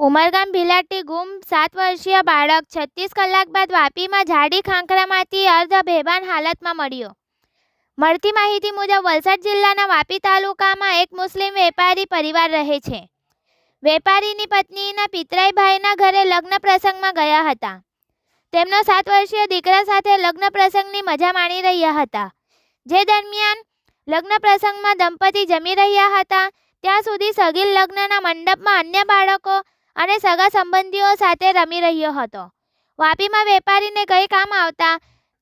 ઉમરગામ ભીલાટી ગુમ સાત વર્ષીય બાળક છત્રીસ કલાક બાદ વાપીમાં જાડી ખાંખરામાંથી અર્ધ બેભાન હાલતમાં મળ્યો. મળતી માહિતી મુજબ વલસાડ જિલ્લાના વાપી તાલુકામાં એક મુસ્લિમ વેપારી પરિવાર રહે છે. વેપારીની પત્નીના પિતરાઈ ભાઈના ઘરે લગ્ન પ્રસંગમાં ગયા હતા. તેમનો સાત વર્ષીય દીકરા સાથે લગ્ન પ્રસંગની મજા માણી રહ્યા હતા. જે દરમિયાન લગ્ન પ્રસંગમાં દંપતી જમી રહ્યા હતા. ત્યાં સુધી સગીર લગ્નના મંડપમાં અન્ય બાળકો અને સગા સંબંધીઓ સાથે રમી રહ્યો હતો. વાપીમાં વેપારીને કંઈ કામ આવતા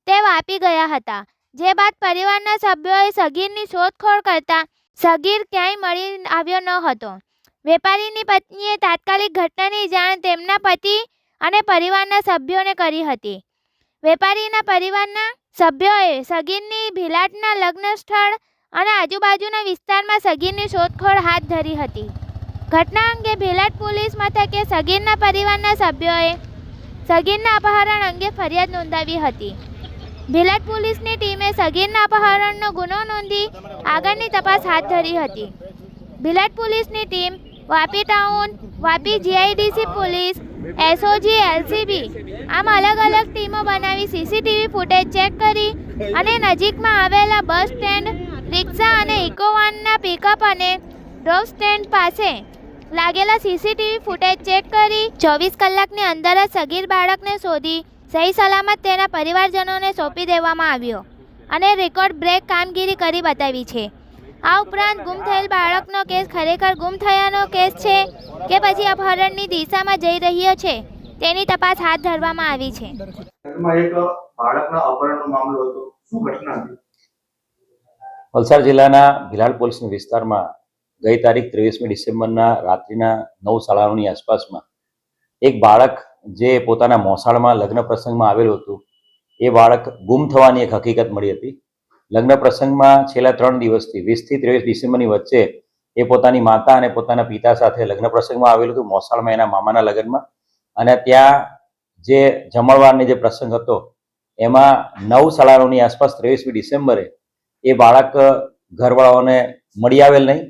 તે વાપી ગયા હતા. જે બાદ પરિવારના સભ્યોએ સગીરની શોધખોળ કરતા સગીર ક્યાંય મળી આવ્યો ન હતો. વેપારીની પત્નીએ તાત્કાલિક ઘટનાની જાણ તેમના પતિ અને પરિવારના સભ્યોને કરી હતી. વેપારીના પરિવારના સભ્યોએ સગીરની ભીલાટના લગ્ન સ્થળ અને આજુબાજુના વિસ્તારમાં સગીરની શોધખોળ હાથ ધરી હતી. ઘટના અંગે ભેલાટ પોલીસ મથકે સગીરના પરિવારના સભ્યોએ સગીરના અપહરણ અંગે ફરિયાદ નોંધાવી હતી. ભેલાટ પોલીસની ટીમે સગીરના અપહરણનો ગુનો નોંધી આગળની તપાસ હાથ ધરી હતી. ભીલાટ પોલીસની team Vapi town, Vapi GIDC police, SOG, LCB આમ અલગ અલગ ટીમો બનાવી સીસીટીવી ફૂટેજ ચેક કરી અને નજીકમાં આવેલા બસ સ્ટેન્ડ, રિક્ષા અને ઇકોવાનના પિકઅપ અને ડ્રોપ સ્ટેન્ડ પાસે લાગેલા સીસીટીવી ફૂટેજ ચેક કરી ચોવીસ કલાકની અંદર જ સગીર બાળકને શોધી સહી સલામત તેના પરિવારજનોને સોંપી દેવામાં આવ્યો અને રેકોર્ડ બ્રેક કામગીરી કરી બતાવી છે. આ ઉપરાંત ગુમ થયેલ બાળકનો કેસ ખરેખર ગુમ થયાનો કેસ છે કે પછી અપહરણની દિશામાં જઈ રહ્યો છે તેની તપાસ હાથ ધરવામાં આવી છે. એક બાળકના અપહરણનો મામલો હતો. શું ઘટના હતી? વલસાડ જિલ્લાના ભિલાડ પોલીસના વિસ્તારમાં ગઈ તારીખ ત્રેવીસમી ડિસેમ્બરના રાત્રિના નવ સાડાની આસપાસમાં એક બાળક જે પોતાના મોસાળમાં લગ્ન પ્રસંગમાં આવેલું હતું, એ બાળક ગુમ થવાની એક હકીકત મળી હતી. લગ્ન પ્રસંગમાં છેલ્લા ત્રણ દિવસથી, વીસથી ત્રેવીસ ડિસેમ્બરની વચ્ચે એ પોતાની માતા અને પોતાના પિતા સાથે લગ્ન પ્રસંગમાં આવેલું હતું, મોસાળમાં એના મામાના લગ્નમાં. અને ત્યાં જે જમણવારની જે પ્રસંગ હતો, એમાં નવ સાડાની આસપાસ ત્રેવીસમી ડિસેમ્બરે એ બાળક ઘરવાળાઓને મળી આવેલ નહીં.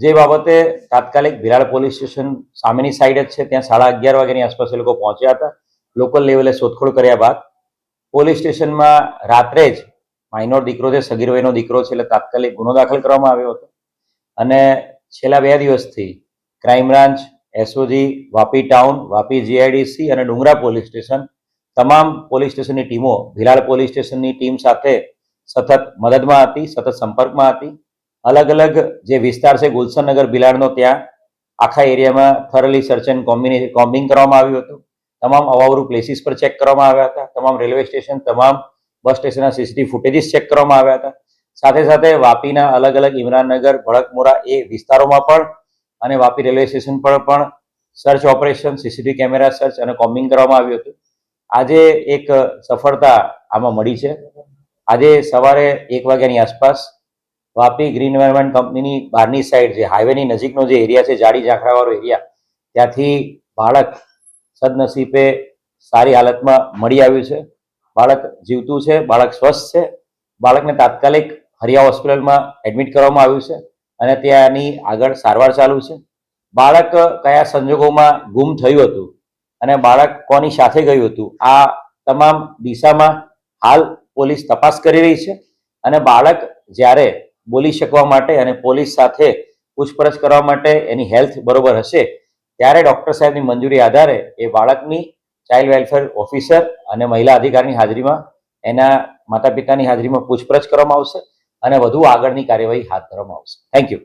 જે બાબતે તાત્કાલિક વિરાળ પોલીસ સ્ટેશન સામેની સાઈડ જ છે. ત્યાં સાડા અગિયાર વાગ્યાની આસપાસ એ લોકો પહોંચ્યા હતા. લોકલ લેવલે શોધખોળ કર્યા બાદ પોલીસ સ્ટેશનમાં રાત્રે જ માઇનોર દીકરો છે, સગીર વયનો દીકરો છે, એટલે તાત્કાલિક ગુનો દાખલ કરવામાં આવ્યો હતો. અને છેલ્લા બે દિવસથી crime branch SOG Vapi town Vapi GIDC અને ડુંગરા પોલીસ સ્ટેશન તમામ પોલીસ સ્ટેશનની ટીમો ભિલાડ પોલીસ સ્ટેશનની ટીમ સાથે સતત મદદમાં હતી, સતત સંપર્કમાં હતી. અલગ અલગ જે વિસ્તાર છે ગુલશનનગર બિલાડનો, ત્યાં આખા એરિયામાં થરલી સર્ચ એન્ડ કોમ્બિને કોમ્બિંગ કરવામાં આવ્યું હતું. તમામ અવાવરૂ પ્લેસીસ પર ચેક કરવામાં આવ્યા હતા. તમામ રેલવે સ્ટેશન તમામ બસ સ્ટેશનના સીસીટીવી ફૂટેજીસ ચેક કરવામાં આવ્યા હતા. સાથે સાથે વાપીના અલગ અલગ ઇમરાનનગર, ભડકમોરા એ વિસ્તારોમાં પણ અને વાપી રેલવે સ્ટેશન પર પણ search operation CCTV camera search અને કોમ્બિંગ કરવામાં આવ્યું હતું. આજે એક સફળતા આમાં મળી છે. આજે સવારે એક વાગ્યાની આસપાસ વાપી ગ્રીન એન્વાયરમેન્ટ કંપનીની બહારની સાઈડ જે હાઈવેની નજીકનો જે એરિયા છે જાડી ઝાંખરાવાળો એરિયા ત્યાંથી બાળક સદનસીબે સારી હાલતમાં મળી આવ્યું છે. બાળક જીવતું છે, બાળક સ્વસ્થ છે. બાળકને તાત્કાલિક હરિયા હોસ્પિટલમાં એડમિટ કરવામાં આવ્યું છે અને ત્યાંની આગળ સારવાર ચાલુ છે. બાળક કયા સંજોગોમાં ગુમ થયું હતું અને બાળક કોની સાથે ગયું હતું, આ તમામ દિશામાં હાલ પોલીસ તપાસ કરી રહી છે અને બાળક જ્યારે બોલી શકવા માટે અને પોલીસ સાથે પૂછપરછ કરવા માટે એની હેલ્થ બરોબર હશે, ત્યારે ડૉક્ટર સાહેબની મંજૂરી આધારે એ બાળકની ચાઇલ્ડ વેલફેર ઓફિસર અને મહિલા અધિકારીની હાજરીમાં એના માતા પિતાની હાજરીમાં પૂછપરછ કરવામાં આવશે અને વધુ આગળની કાર્યવાહી હાથ ધરવામાં આવશે. Thank you